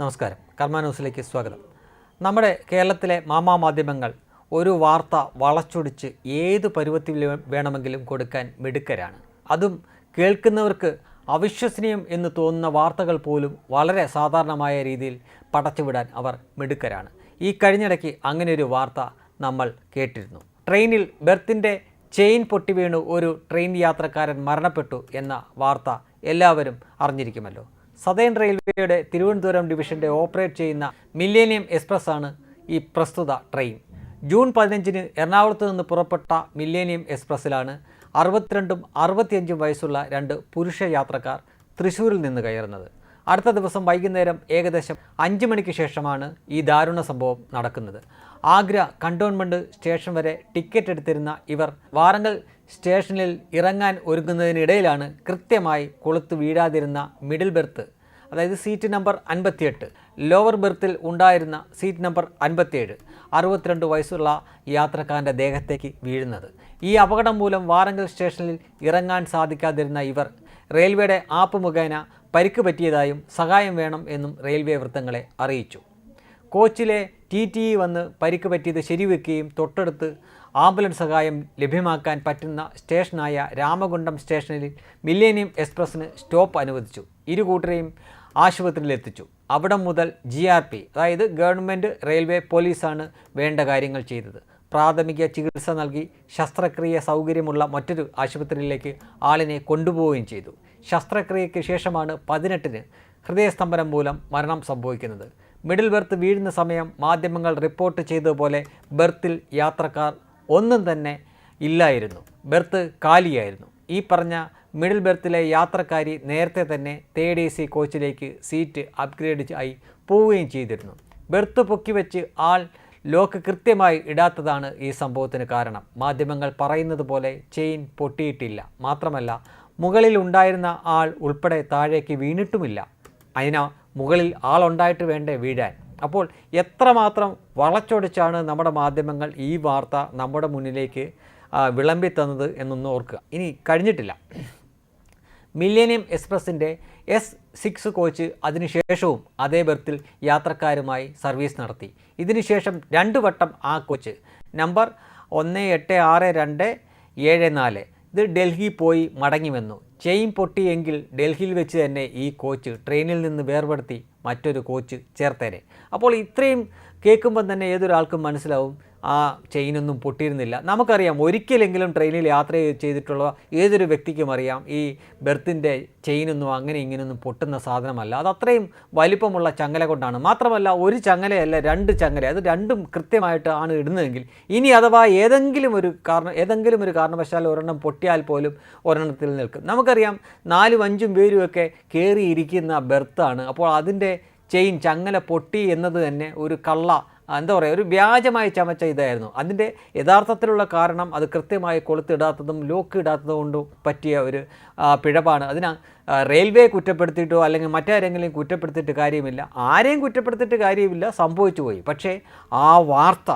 നമസ്കാരം. കർമ്മ ന്യൂസിലേക്ക് സ്വാഗതം. നമ്മുടെ കേരളത്തിലെ മാമാ മാധ്യമങ്ങൾ ഒരു വാർത്ത വളച്ചൊടിച്ച് ഏത് പരുവത്തിൽ വേണമെങ്കിലും കൊടുക്കാൻ മിടുക്കരാണ്. അതും കേൾക്കുന്നവർക്ക് അവിശ്വസനീയം എന്ന് തോന്നുന്ന വാർത്തകൾ പോലും വളരെ സാധാരണമായ രീതിയിൽ പടച്ചുവിടാൻ അവർ മിടുക്കരാണ്. ഈ കഴിഞ്ഞിടയ്ക്ക് അങ്ങനെ ഒരു വാർത്ത നമ്മൾ കേട്ടിരുന്നു. ട്രെയിനിൽ ബെർത്തിന്റെ ചെയിൻ പൊട്ടി വീണു ഒരു ട്രെയിൻ യാത്രക്കാരൻ മരണപ്പെട്ടു എന്ന വാർത്ത എല്ലാവരും അറിഞ്ഞിരിക്കുമല്ലോ. സതേൺ റെയിൽവേയുടെ തിരുവനന്തപുരം ഡിവിഷന്റെ ഓപ്പറേറ്റ് ചെയ്യുന്ന മില്ലേനിയം എക്സ്പ്രസ് ആണ് ഈ പ്രസ്തുത ട്രെയിൻ. ജൂൺ പതിനഞ്ചിന് എറണാകുളത്ത് നിന്ന് പുറപ്പെട്ട മില്ലേനിയം എക്സ്പ്രസ്സിലാണ് അറുപത്തിരണ്ടും അറുപത്തിയഞ്ചും വയസ്സുള്ള രണ്ട് പുരുഷ യാത്രക്കാർ തൃശ്ശൂരിൽ നിന്ന് കയറുന്നത്. അടുത്ത ദിവസം വൈകുന്നേരം ഏകദേശം അഞ്ച് മണിക്ക് ശേഷമാണ് ഈ ദാരുണ സംഭവം നടക്കുന്നത്. ആഗ്ര കണ്ടോൺമെന്റ് സ്റ്റേഷൻ വരെ ടിക്കറ്റ് എടുത്തിരുന്ന ഇവർ വാറങ്കൽ സ്റ്റേഷനിൽ ഇറങ്ങാൻ ഒരുങ്ങുന്നതിനിടയിലാണ് കൃത്യമായി കൊളുത്ത് വീഴാതിരുന്ന മിഡിൽ ബെർത്ത് അതായത് സീറ്റ് നമ്പർ അൻപത്തിയെട്ട് ലോവർ ബെർത്തിൽ ഉണ്ടായിരുന്ന സീറ്റ് നമ്പർ അൻപത്തിയേഴ് അറുപത്തിരണ്ട് വയസ്സുള്ള യാത്രക്കാരന്റെ ദേഹത്തേക്ക് വീഴുന്നത്. ഈ അപകടം മൂലം വാറങ്കൽ സ്റ്റേഷനിൽ ഇറങ്ങാൻ സാധിക്കാതിരുന്ന ഇവർ റെയിൽവേയുടെ ആപ്പ് മുഖേന പരിക്ക് പറ്റിയതായും സഹായം വേണം എന്നും റെയിൽവേ വൃത്തങ്ങളെ അറിയിച്ചു. കോച്ചിലെ ടി ടി ഇ വന്ന് പരിക്ക് പറ്റിയത് ശരിവെക്കുകയും തൊട്ടടുത്ത് ആംബുലൻസ് സഹായം ലഭ്യമാക്കാൻ പറ്റുന്ന സ്റ്റേഷനായ രാമകുണ്ടം സ്റ്റേഷനിൽ മില്ലേനിയം എക്സ്പ്രസ്സിന് സ്റ്റോപ്പ് അനുവദിച്ചു. ഇരു കൂട്ടരെയും ആശുപത്രിയിലെത്തിച്ചു അവിടം മുതൽ ജി ആർ പി അതായത് ഗവൺമെന്റ് റെയിൽവേ പോലീസാണ് വേണ്ട കാര്യങ്ങൾ ചെയ്തത്. പ്രാഥമിക ചികിത്സ നൽകി ശസ്ത്രക്രിയ സൗകര്യമുള്ള മറ്റൊരു ആശുപത്രിയിലേക്ക് ആളിനെ കൊണ്ടുപോവുകയും ചെയ്തു. ശസ്ത്രക്രിയയ്ക്ക് ശേഷമാണ് പതിനെട്ടിന് ഹൃദയസ്തംഭനം മൂലം മരണം സംഭവിക്കുന്നത്. മിഡിൽ ബെർത്ത് വീഴുന്ന സമയം മാധ്യമങ്ങൾ റിപ്പോർട്ട് ചെയ്തതുപോലെ ബെർത്തിൽ യാത്രക്കാർ ഒന്നും തന്നെ ഇല്ലായിരുന്നു. ബെർത്ത് കാലിയായിരുന്നു. ഈ പറഞ്ഞ മിഡിൽ ബെർത്തിലെ യാത്രക്കാരി നേരത്തെ തന്നെ തേർഡ് എ സി കോച്ചിലേക്ക് സീറ്റ് അപ്ഗ്രേഡ് ആയി പോവുകയും ചെയ്തിരുന്നു. ബെർത്ത് പൊക്കി വെച്ച് ആൾ ലോക്ക് കൃത്യമായി ഇടാത്തതാണ് ഈ സംഭവത്തിന് കാരണം. മാധ്യമങ്ങൾ പറയുന്നത് പോലെ ചെയിൻ പൊട്ടിയിട്ടില്ല. മാത്രമല്ല മുകളിൽ ഉണ്ടായിരുന്ന ആൾ ഉൾപ്പെടെ താഴേക്ക് വീണിട്ടുമില്ല. അതിനാ മുകളിൽ ആളുണ്ടായിട്ട് വേണ്ടേ വീഴാൻ? അപ്പോൾ എത്രമാത്രം വളച്ചൊടിച്ചാണ് നമ്മുടെ മാധ്യമങ്ങൾ ഈ വാർത്ത നമ്മുടെ മുന്നിലേക്ക് വിളമ്പി തന്നത് എന്നൊന്ന് ഓർക്കുക. ഇനി കഴിഞ്ഞിട്ടില്ല. മില്ലേനിയം എക്സ്പ്രസിന്റെ എസ് സിക്സ് കോച്ച് അതിനുശേഷവും അതേ ബർത്തിൽ യാത്രക്കാരുമായി സർവീസ് നടത്തി. ഇതിനുശേഷം രണ്ട് വട്ടം ആ കോച്ച്. നമ്പർ ഒന്ന് എട്ട് ആറ് രണ്ട് ഏഴ് നാല്. ഇത് ഡൽഹി പോയി മടങ്ങി വന്നു. ചെയിൻ പൊട്ടിയെങ്കിൽ ഡൽഹിയിൽ വെച്ച് തന്നെ ഈ കോച്ച് ട്രെയിനിൽ നിന്ന് വേർപെടുത്തി മറ്റൊരു കോച്ച് ചേർത്തേരെ. അപ്പോൾ ഇത്രയും കേൾക്കുമ്പം തന്നെ ഏതൊരാൾക്കും മനസ്സിലാവും ആ ചെയിനൊന്നും പൊട്ടിയിരുന്നില്ല. നമുക്കറിയാം ഒരിക്കലെങ്കിലും ട്രെയിനിൽ യാത്ര ചെയ്തിട്ടുള്ള ഏതൊരു വ്യക്തിക്കും അറിയാം ഈ ബെർത്തിന്റെ ചെയിനൊന്നും അങ്ങനെ ഇങ്ങനെയൊന്നും പൊട്ടുന്ന സാധനമല്ല. അത് അത്രയും വലിപ്പമുള്ള ചങ്ങല കൊണ്ടാണ്. മാത്രമല്ല ഒരു ചങ്ങലയല്ല രണ്ട് ചങ്ങല. അത് രണ്ടും കൃത്യമായിട്ട് ആണ് ഇടുന്നതെങ്കിൽ ഇനി അഥവാ ഏതെങ്കിലും ഒരു കാരണം ഏതെങ്കിലും ഒരു കാരണവശാൽ ഒരെണ്ണം പൊട്ടിയാൽ പോലും ഒരെണ്ണത്തിൽ നിൽക്കും. നമുക്കറിയാം നാലും അഞ്ചും പേരുമൊക്കെ കയറിയിരിക്കുന്ന ബെർത്താണ് അപ്പോൾ അതിന്റെ ചെയിൻ ചങ്ങല പൊട്ടി എന്നത് തന്നെ ഒരു കള്ള എന്താ പറയുക ഒരു വ്യാജമായി ചമച്ച ഇതായിരുന്നു. അതിന്റെ യഥാർത്ഥത്തിലുള്ള കാരണം അത് കൃത്യമായി കൊളുത്തിടാത്തതും ലോക്ക് ഇടാത്തതും കൊണ്ടും പറ്റിയ ഒരു പിഴവാണ് അതിന് റെയിൽവേ കുറ്റപ്പെടുത്തിയിട്ടോ അല്ലെങ്കിൽ മറ്റാരെങ്കിലും കുറ്റപ്പെടുത്തിയിട്ട് കാര്യമില്ല. ആരെയും കുറ്റപ്പെടുത്തിയിട്ട് കാര്യമില്ല സംഭവിച്ചു പോയി. പക്ഷേ ആ വാർത്ത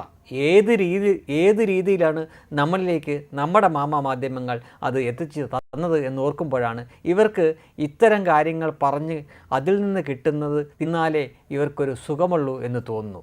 ഏത് രീതി ഏത് രീതിയിലാണ് നമ്മളിലേക്ക് നമ്മുടെ മാമ മാധ്യമങ്ങൾ അത് എത്തിച്ച് തന്നത് എന്ന് ഓർക്കുമ്പോഴാണ് ഇവർക്ക് ഇത്തരം കാര്യങ്ങൾ പറഞ്ഞ് അതിൽ നിന്ന് കിട്ടുന്നത് തിന്നാലേ ഇവർക്കൊരു സുഖമുള്ളൂ എന്ന് തോന്നുന്നു.